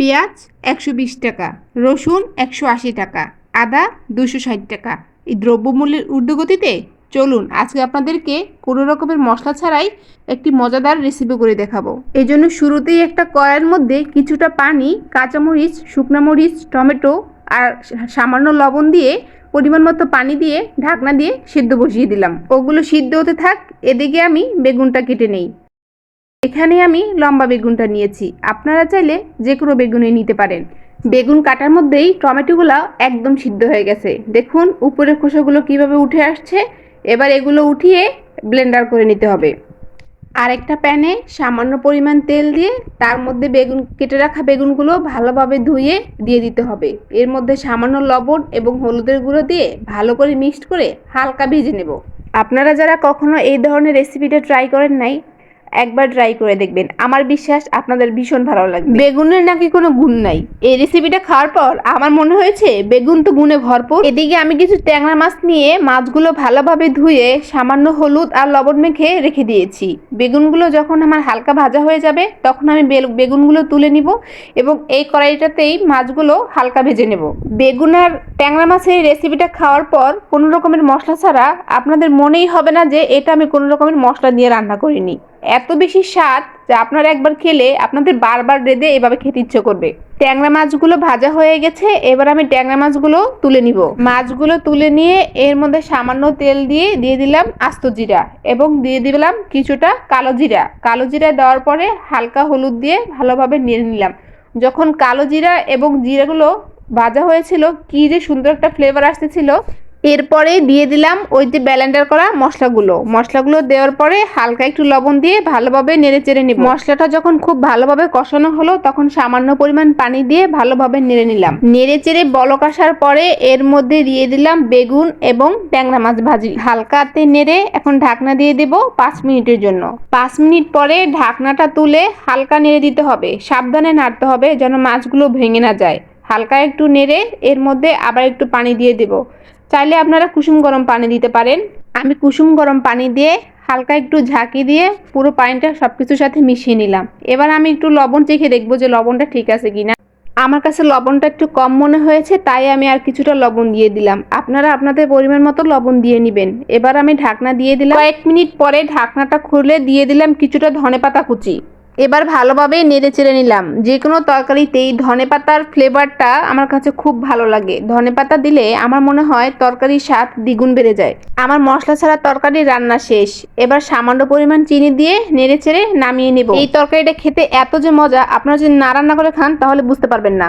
পেঁয়াজ একশো বিশ টাকা, রসুন একশো আশি টাকা, আদা দুশো ষাট টাকা। এই দ্রব্যমূল্যের ঊর্ধ্বগতিতে চলুন আজকে আপনাদেরকে কোনো রকমের মশলা ছাড়াই একটি মজাদার রেসিপি করে দেখাবো। এই জন্য শুরুতেই একটা কড়াইয়ের মধ্যে কিছুটা পানি, কাঁচামরিচ শুকনা মরিচ টমেটো আর সামান্য লবণ দিয়ে পরিমাণ মতো পানি দিয়ে ঢাকনা দিয়ে সিদ্ধ বসিয়ে দিলাম। ওগুলো সিদ্ধ হতে থাক, এদিকে আমি বেগুনটা কেটে নেই। এখানে আমি লম্বা বেগুনটা নিয়েছি। আপনারা চাইলে যে কোনো বেগুনই নিতে পারেন। বেগুন কাটার মধ্যেই টমেটোগুলো একদম সিদ্ধ হয়ে গেছে। দেখুন, উপরের খোসাগুলো কীভাবে উঠে আসছে। এবার এগুলো উঠিয়ে ব্লেন্ডার করে নিতে হবে। আরেকটা প্যানে সামান্য পরিমাণ তেল দিয়ে তার মধ্যে বেগুন, কেটে রাখা বেগুনগুলো ভালোভাবে ধুয়ে দিয়ে দিতে হবে। এর মধ্যে সামান্য লবণ এবং হলুদের গুঁড়ো দিয়ে ভালো করে মিক্সড করে হালকা ভেজে নেব। আপনারা যারা কখনো এই ধরনের রেসিপিটা ট্রাই করেন নাই একবার ট্রাই করে দেখবেন। আমার বিশ্বাস আপনাদের ভীষণ ভালো লাগবে। বেগুনের নাকি কোনো গুণ নাই। এই রেসিপিটা খাওয়ার পর আমার মনে হয়েছে বেগুন তো গুণে ভরপুর। এদিকে আমি কিছু ট্যাংরা মাছ নিয়ে মাছগুলো ভালোভাবে ধুয়ে সামান্য হলুদ আর লবণ মেখে রেখে দিয়েছি। বেগুনগুলো যখন আমার হালকা ভাজা হয়ে যাবে, তখন আমি বেগুনগুলো তুলে নিব এবং এই কড়াইটাতেই মাছগুলো হালকা ভেজে নেব। বেগুন আর ট্যাংরা মাছের রেসিপিটা খাওয়ার পর কোনো রকমের মশলা ছাড়া আপনাদের মনেই হবে না যে এটা আমি কোনো রকমের মশলা দিয়ে রান্না করিনি। এত বেশি স্বাদ যে আপনারা একবার খেলে আপনাদের বারবার রেঁধে এভাবে খেতে ইচ্ছে করবে। ট্যাংরা মাছগুলো ভাজা হয়ে গেছে, এবার আমি ট্যাংরা মাছগুলো তুলে নিব। মাছগুলো তুলে নিয়ে এর মধ্যে সামান্য তেল দিয়ে দিয়ে দিলাম আস্ত জিরা এবং দিয়ে দিলাম কিছুটা কালো জিরা। কালো জিরা দেওয়ার পরে হালকা হলুদ দিয়ে ভালোভাবে নেড়ে নিলাম। যখন কালো জিরা এবং জিরাগুলো ভাজা হয়েছিল, কি যে সুন্দর একটা ফ্লেভার আসতেছিল এরপরে দিয়ে দিলাম ওই যে ব্যালেন্ডার করা মশলাগুলো। মশলাগুলো দেওয়ার পরে হালকা একটু লবণ দিয়ে ভালোভাবে নেড়ে চেড়ে নিব। মশলাটা যখন খুব ভালোভাবে কষানো হলো, তখন সামান্য পরিমাণ পানি দিয়ে ভালোভাবে নেড়ে নিলাম। নেড়ে চেড়ে বলক আসার পরে এর মধ্যে দিয়ে দিলাম বেগুন এবং ট্যাংরা মাছ ভাজি। হালকাতে নেড়ে এখন ঢাকনা দিয়ে দেব পাঁচ মিনিটের জন্য। পাঁচ মিনিট পরে ঢাকনাটা তুলে হালকা নেড়ে দিতে হবে। সাবধানে নাড়তে হবে যেন মাছগুলো ভেঙে না যায়। হালকা একটু নেড়ে এর মধ্যে আবার একটু পানি দিয়ে দেব। চাইলে আপনারা কুসুম গরম পানি দিতে পারেন। আমি কুসুম গরম পানি দিয়ে হালকা একটু ঝাঁকি দিয়ে পুরো পানিটা সব কিছুর সাথে মিশিয়ে নিলাম। এবার আমি একটু লবণ চেখে দেখব যে লবণটা ঠিক আছে কিনা। আমার কাছে লবণটা একটু কম মনে হয়েছে, তাই আমি আর কিছুটা লবণ দিয়ে দিলাম। আপনারা আপনাদের পরিমাণ মতো লবণ দিয়ে নেবেন। এবার আমি ঢাকনা দিয়ে দিলাম। কয়েক মিনিট পরে ঢাকনাটা খুলে দিয়ে দিলাম কিছুটা ধনেপাতা কুচি। এবার ভালোভাবে নেড়ে চেড়ে নিলাম। যে কোনো তরকারিতেই ধনেপাতার ফ্লেভারটা আমার কাছে খুব ভালো লাগে। ধনেপাতা দিলে আমার মনে হয় তরকারির স্বাদ দ্বিগুণ বেড়ে যায়। আমার মশলা ছাড়া তরকারি রান্না শেষ। এবার সামান্য পরিমাণ চিনি দিয়ে নেড়ে চেড়ে নামিয়ে নেব। এই তরকারিটা খেতে এত যে মজা, আপনারা যদি না রান্না করে খান তাহলে বুঝতে পারবেন না।